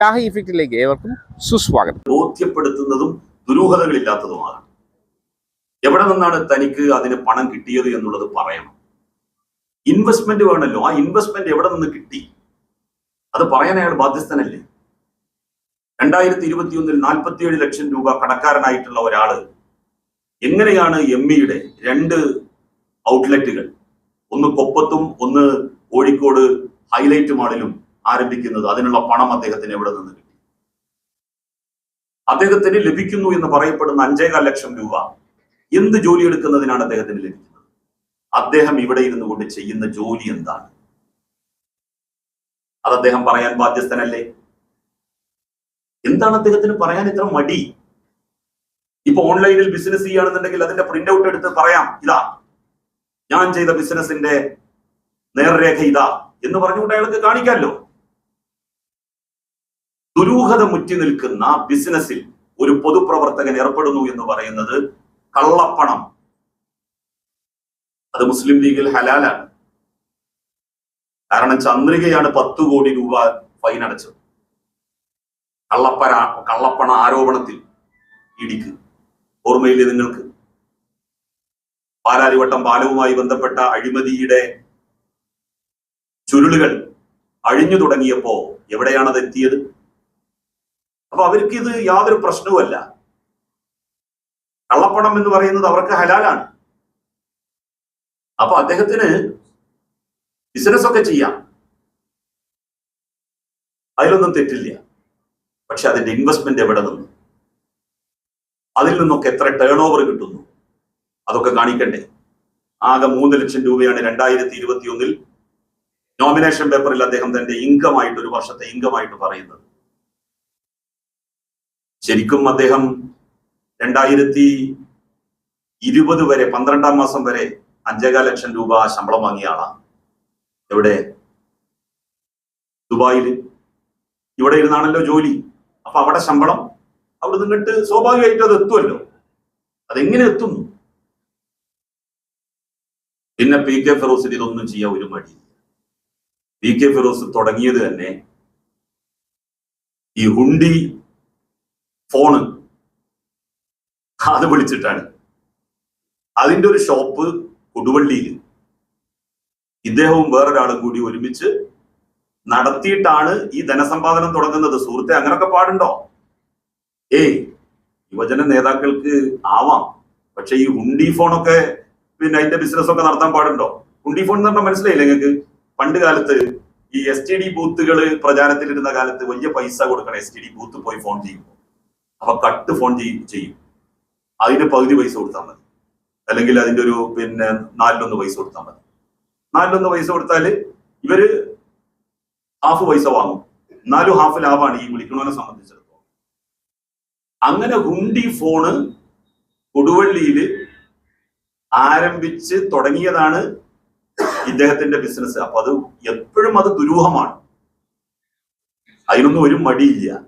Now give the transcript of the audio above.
ഷാഹി ഇഫക്റ്റിലേക്ക് ഏവർക്കും സുസ്വാഗതം. ബോധ്യപ്പെടുത്തുന്നതും ദുരൂഹതകളില്ലാത്തതുമാണ്. എവിടെ നിന്നാണ് തനിക്ക് അതിന് പണം കിട്ടിയത് എന്നുള്ളത് പറയണം. ഇൻവെസ്റ്റ്മെന്റ് വേണമല്ലോ. ആ ഇൻവെസ്റ്റ്മെന്റ് എവിടെ നിന്ന് കിട്ടി? അത് പറയാൻ അയാൾ ബാധ്യസ്ഥനല്ലേ? രണ്ടായിരത്തി ഇരുപത്തിയൊന്നിൽ നാൽപ്പത്തിയേഴ് ലക്ഷം രൂപ കടക്കാരനായിട്ടുള്ള ഒരാൾ എങ്ങനെയാണ് എം ഇയുടെ രണ്ട് ഔട്ട്ലെറ്റുകൾ ഒന്ന് കൊപ്പത്തും ഒന്ന് കോഴിക്കോട് ഹൈലൈറ്റ് മാളിലും ആരംഭിക്കുന്നത് അതിനുള്ള പണം അദ്ദേഹത്തിന് എവിടെ നിന്ന് കിട്ടി അദ്ദേഹത്തിന് ലഭിക്കുന്നു എന്ന് പറയപ്പെടുന്ന അഞ്ചേകാൽ ലക്ഷം രൂപ എന്ത് ജോലി എടുക്കുന്നതിനാണ് അദ്ദേഹത്തിന് ലഭിക്കുന്നത്? അദ്ദേഹം ഇവിടെ ഇരുന്നു കൊണ്ട് ചെയ്യുന്ന ജോലി എന്താണ്? അത് അദ്ദേഹം പറയാൻ ബാധ്യസ്ഥനല്ലേ? എന്താണ് അദ്ദേഹത്തിന് പറയാൻ ഇത്ര മടി? ഇപ്പൊ ഓൺലൈനിൽ ബിസിനസ് ചെയ്യുകയാണെന്നുണ്ടെങ്കിൽ അതിന്റെ പ്രിന്റ് ഔട്ട് എടുത്ത് പറയാം ഇതാ ഞാൻ ചെയ്ത ബിസിനസിന്റെ നേർരേഖ ഇതാ എന്ന് പറഞ്ഞുകൊണ്ട് അയാൾക്ക് കാണിക്കാമല്ലോ. ദുരൂഹത മുറ്റി നിൽക്കുന്ന ബിസിനസ്സിൽ ഒരു പൊതുപ്രവർത്തകൻ ഏർപ്പെടുന്നു എന്ന് പറയുന്നത് കള്ളപ്പണം. അത് മുസ്ലിം ലീഗിൽ ഹലാലാണ്. കാരണം ചന്ദ്രികയാണ് പത്തു കോടി രൂപ ഫൈൻ അടച്ചത്. കള്ളപ്പന കള്ളപ്പണ ആരോപണത്തിൽ ഇടിക്ക്. ഓർമ്മയില്ലേ നിങ്ങൾക്ക്? പാലാരിവട്ടം പാലവുമായി ബന്ധപ്പെട്ട അഴിമതിയുടെ ചുരുളുകൾ അഴിഞ്ഞു തുടങ്ങിയപ്പോ എവിടെയാണ് അത് എത്തിയത് അപ്പൊ അവർക്ക് ഇത് യാതൊരു പ്രശ്നവുമല്ല കള്ളപ്പണം എന്ന് പറയുന്നത് അവർക്ക് ഹലാലാണ്. അപ്പൊ അദ്ദേഹത്തിന് ബിസിനസ് ഒക്കെ ചെയ്യാം. അതിലൊന്നും തെറ്റില്ല. പക്ഷെ അതിന്റെ ഇൻവെസ്റ്റ്മെന്റ് എവിടെ നിന്നു? അതിൽ നിന്നൊക്കെ എത്ര ടേൺ ഓവർ കിട്ടുന്നു? അതൊക്കെ കാണിക്കണ്ടേ. ആകെ മൂന്ന് ലക്ഷം രൂപയാണ് രണ്ടായിരത്തി ഇരുപത്തി ഒന്നിൽ നോമിനേഷൻ പേപ്പറിൽ അദ്ദേഹം തന്റെ ഇൻകം ആയിട്ട് ഒരു വർഷത്തെ ഇൻകം ആയിട്ട് പറയുന്നത്. ശരിക്കും അദ്ദേഹം രണ്ടായിരത്തി ഇരുപത് വരെ പന്ത്രണ്ടാം മാസം വരെ അഞ്ചേകാൽ ലക്ഷം രൂപ ശമ്പളം വാങ്ങിയ ആളാണ്. എവിടെ? ദുബായിൽ ഇവിടെ ഇരുന്നാണല്ലോ ജോലി. അപ്പൊ അവിടെ ശമ്പളം അവിടെ നിന്നിട്ട് സ്വാഭാവികമായിട്ടും അത് എത്തുമല്ലോ. അതെങ്ങനെ എത്തുന്നു പിന്നെ പി കെ ഫിറോസിന് ഇതൊന്നും ചെയ്യാൻ ഒരു മടി പി കെ ഫിറോസ് തുടങ്ങിയത് തന്നെ ഈ ഹുണ്ടി ഫോണ്. അത് വിളിച്ചിട്ടാണ്. അതിന്റെ ഒരു ഷോപ്പ് കൊടുവള്ളിയിൽ ഇദ്ദേഹവും വേറൊരാളും കൂടി ഒരുമിച്ച് നടത്തിയിട്ടാണ് ഈ ധനസമ്പാദനം തുടങ്ങുന്നത്. സുഹൃത്തെ അങ്ങനൊക്കെ പാടുണ്ടോ? ഏയ് യുവജന നേതാക്കൾക്ക് ആവാം. പക്ഷെ ഈ ഉണ്ടി ഫോണൊക്കെ പിന്നെ അതിന്റെ ബിസിനസ് ഒക്കെ നടത്താൻ പാടുണ്ടോ? ഉണ്ടി ഫോൺ എന്ന് പറഞ്ഞാൽ മനസ്സിലായില്ലേ നിങ്ങൾക്ക്? പണ്ട് കാലത്ത് ഈ എസ് ടി ഡി ബൂത്തുകൾ പ്രചാരത്തിലിരുന്ന കാലത്ത് വലിയ പൈസ കൊടുക്കണം എസ് ടി ഡി ബൂത്ത് പോയി ഫോൺ ചെയ്യുമ്പോൾ. അപ്പൊ കട്ട് ഫോൺ ചെയ്യും ചെയ്യും. അതിന് പകുതി പൈസ കൊടുത്താൽ മതി. അല്ലെങ്കിൽ അതിന്റെ ഒരു പിന്നെ നാലിലൊന്ന് പൈസ കൊടുത്താൽ മതി. നാലിലൊന്ന് പൈസ കൊടുത്താൽ ഇവർ ഹാഫ് പൈസ വാങ്ങും. എന്നാലും ഹാഫ് ലാഭാണ് ഈ വിളിക്കണവനെ സംബന്ധിച്ചിടത്തോളം. അങ്ങനെ ഹുണ്ടി ഫോണ് കൊടുവള്ളിയിൽ ആരംഭിച്ച് തുടങ്ങിയതാണ് ഇദ്ദേഹത്തിന്റെ ബിസിനസ് അപ്പൊ അത് എപ്പോഴും അത് ദുരൂഹമാണ്. അതിനൊന്നും ഒരു മടിയില്ല.